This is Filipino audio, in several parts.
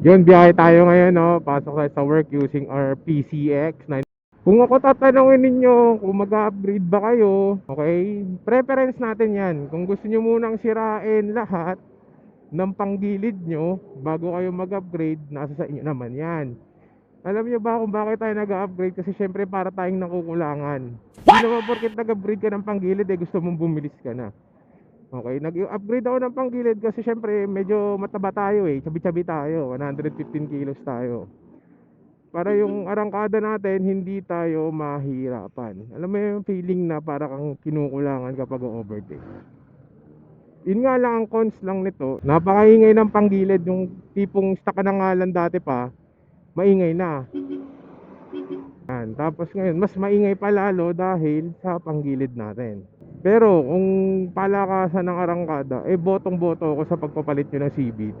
Yun, biyahe tayo ngayon, no? Pasok tayo sa work using our PCX. Kung ako tatanungin ninyo kung mag-upgrade ba kayo, okay? Preference natin yan. Kung gusto nyo munang sirain lahat ng panggilid nyo bago kayo mag-upgrade, nasa sa inyo naman yan. Alam nyo ba kung bakit tayo nag-upgrade? Kasi syempre para tayong nakukulangan. Hindi naman porket nag-upgrade ka ng panggilid, eh gusto mong bumilis ka na. Okay, nag-upgrade ako ng panggilid kasi syempre medyo mataba tayo eh, chabi-chabi tayo, 115 kilos tayo. Para yung arangkada natin, hindi tayo mahirapan. Alam mo yung feeling na para kang kinukulangan kapag overtake. Yun nga lang ang cons lang nito, napakaingay ng panggilid, yung tipong stuck ka na nga lang dati pa, maingay na. Yan. Tapos ngayon, mas maingay pa lalo dahil sa panggilid natin. Pero kung palakasan ng arangkada, eh botong-boto ako sa pagpapalit nyo ng CBT.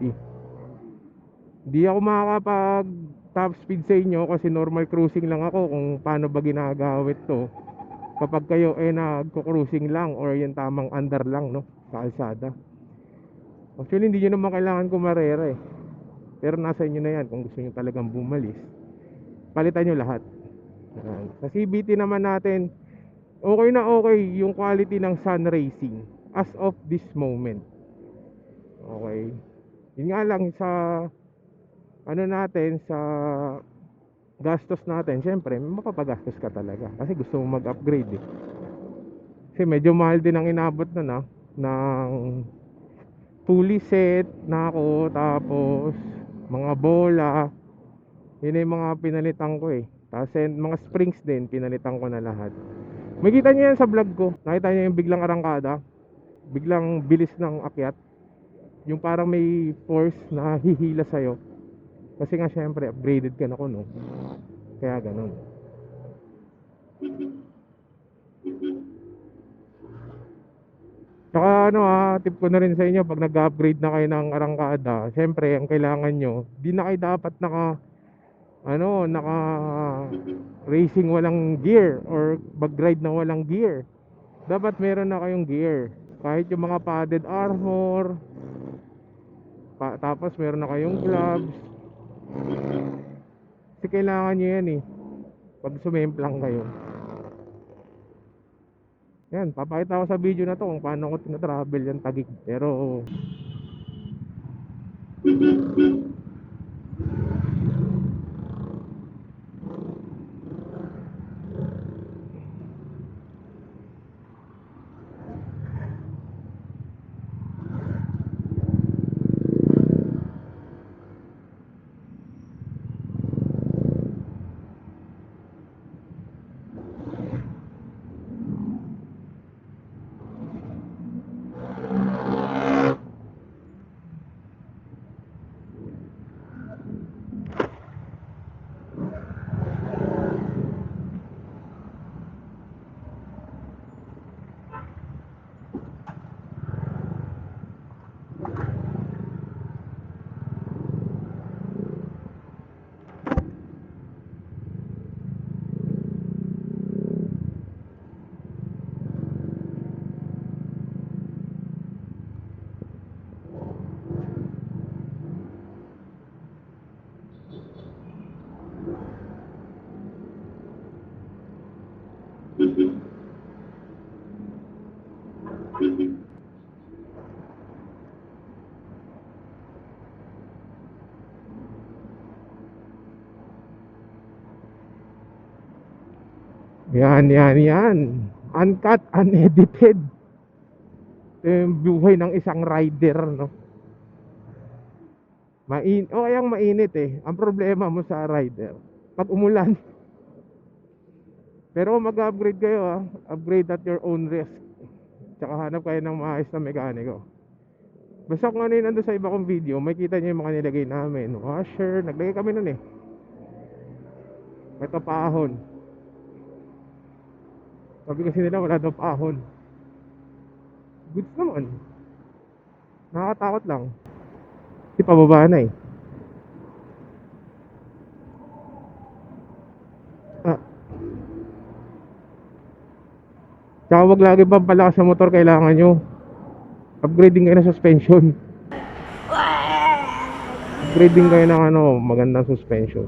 Di ako makakapag top speed sa inyo kasi normal cruising lang ako kung paano ba ginagawit to. Kapag kayo eh nagko-cruising lang or yung tamang under lang no, sa kalsada. Actually, hindi nyo naman kailangan kumarera eh. Pero nasa inyo na yan kung gusto nyo talagang bumalis. Palitan nyo lahat. Sa CBT naman natin, okay na okay yung quality ng sun racing as of this moment. Okay. Yun nga lang sa ano natin sa gastos natin, syempre mapapagastos ka talaga kasi gusto mong mag-upgrade eh. Kasi medyo mahal din ang inabot na na ng fully set na ako tapos mga bola yun yung mga pinalitan ko eh tapos mga springs din pinalitan ko na lahat makita niyo yan sa vlog ko. Nakita niyo yung biglang arangkada. Biglang bilis ng akyat. Yung parang may force na hihila sa'yo. Kasi nga syempre upgraded ka na ko no? Kaya ganun. Tsaka ano ah, tip ko na rin sa inyo pag nag-upgrade na kayo ng arangkada, syempre ang kailangan nyo, di na kayo dapat naka ano, naka racing walang gear or mag-ride na walang gear. Dapat meron na kayong gear. Kahit yung mga padded armor, pa, tapos meron na kayong gloves. Kasi kailangan nyo yan eh. Pag sumemplang kayo. Yan, papakita ko sa video na to kung paano ko tinatravel yung tagig. Pero, yan, yan, yan. Uncut, unedited. Ito yung buhay ng isang rider, no? Main o kayang mainit eh. Ang problema mo sa rider, pag umulan. Pero mag-upgrade kayo, ah, upgrade at your own risk. Tsaka hanap kayo ng maayos na mekaniko. Basta kung ano yun nandun sa iba kong video, makita niyo yung mga nilagay namin. Washer, naglagay kami nun eh. Ito paahon. Sabi kasi nila wala daw paahon. Goods naman. Nakakatakot lang. Kasi pababa na eh. Tsaka wag lagi pampalakas sa motor kailangan nyo. Upgrading kayo ng suspension. mag-upgrade din kayo ng ano, magandang suspension.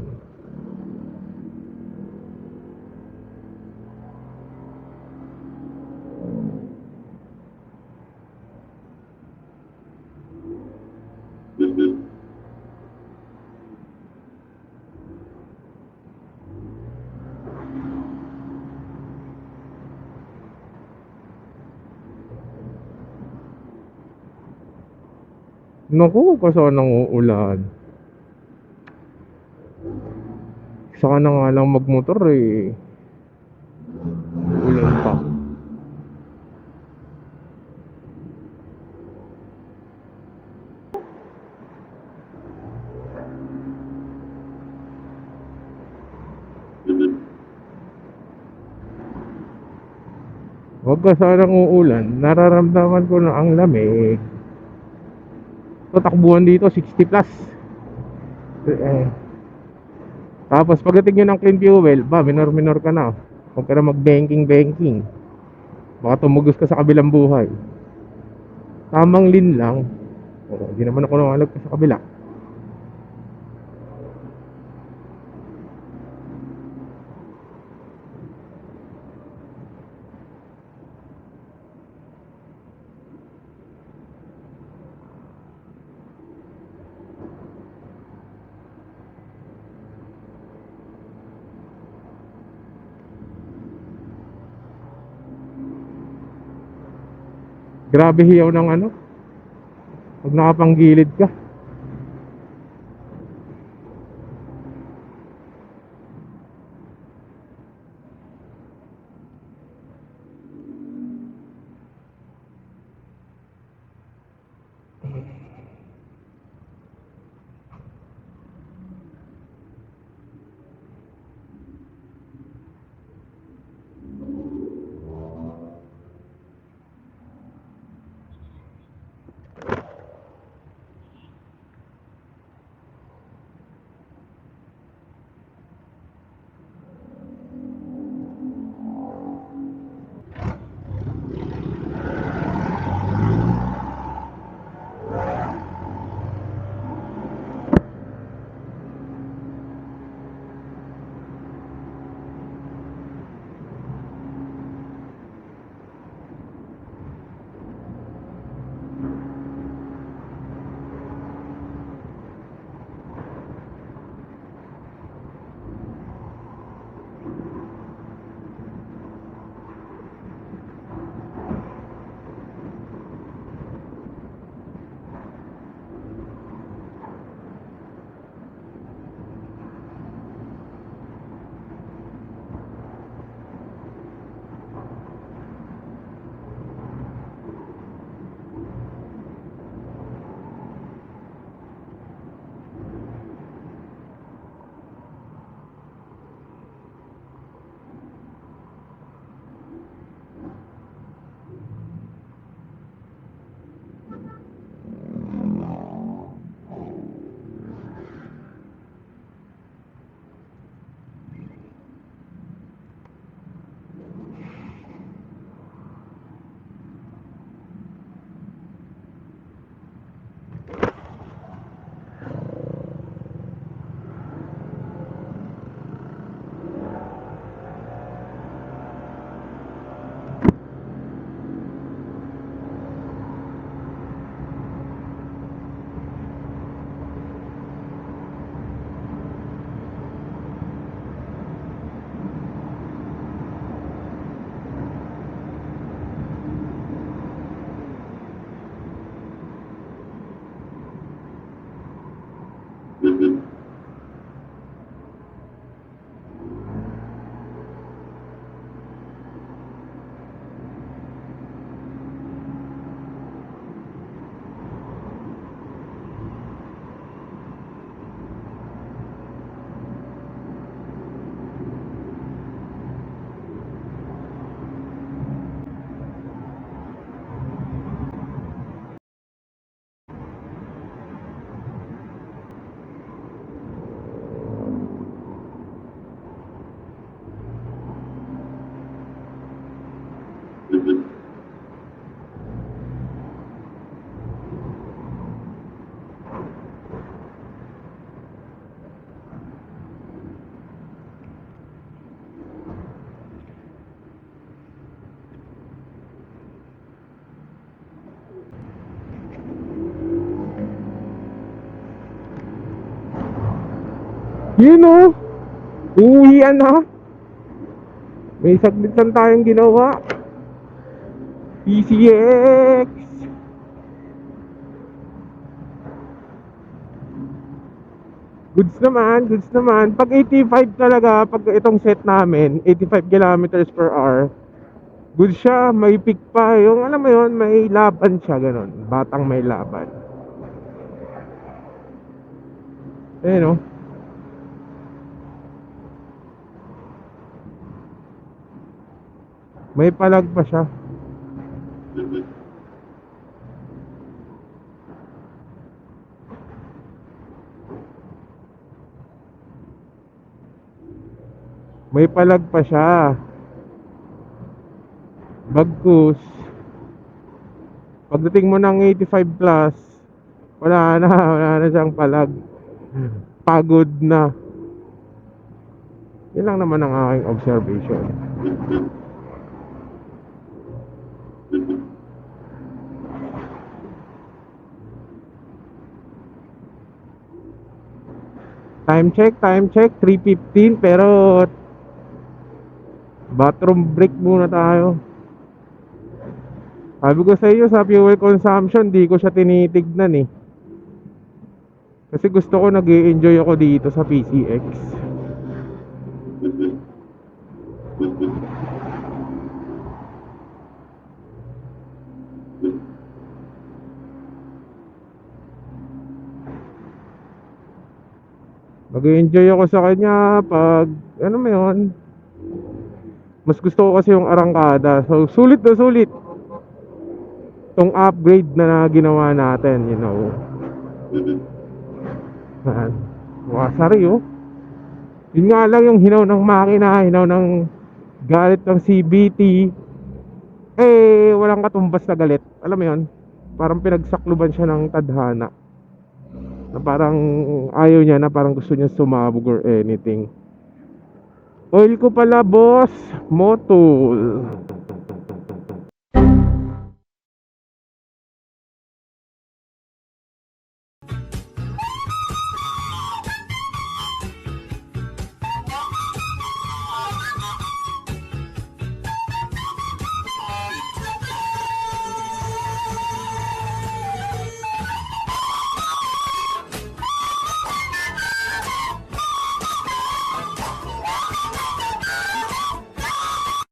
Naku, kasi nang uulan. Saka na nga lang magmotor eh. Ulan pa. Huwag ka sanang uulan. Nararamdaman ko na ang lamig. So, takbuhan dito, 60 plus. Eh, tapos, pagdating nyo ng clean fuel, ba, minor-minor ka na. Kung kaya mag-banking-banking. Baka tumugos ka sa kabilang buhay. Tamang lin lang. Oh, Hindi naman ako nakalag pa sa kabila. Grabe hiyaw ng ano. Pag nakapanggilid ka. Yun o. Uuwian na. May saglit lang tayong ginawa. PCX. Goods naman, goods naman. Pag 85 talaga, pag itong set namin, 85 kilometers per hour, good siya, may peak pa. Yung alam mo yun, may laban siya, ganun. Batang may laban. Ayun o. May palag pa siya. May palag pa siya. Bagkus. Pagdating mo ng 85 plus, wala na, wala na siyang palag. Pagod na. Yun lang naman ang aking observation. Time check, time check, 3.15 pero bathroom break muna tayo. Sabi ko sa iyo sa fuel consumption, di ko siya tinitignan eh. Kasi gusto ko nag enjoy ako dito sa PCX. mag enjoy ako sa kanya pag ano mo yun? Mas gusto ko kasi yung arangkada. So sulit na sulit. Tong upgrade na ginawa natin you know. Man, wakasari oh. Yun nga lang yung hinaw ng makina hinaw ng galit ng CBT eh walang katumbas na galit. Alam mo yun? Parang pinagsakluban siya ng tadhana na parang ayaw niya na parang gusto niya sumabog or anything. Oil ko pala boss. Motul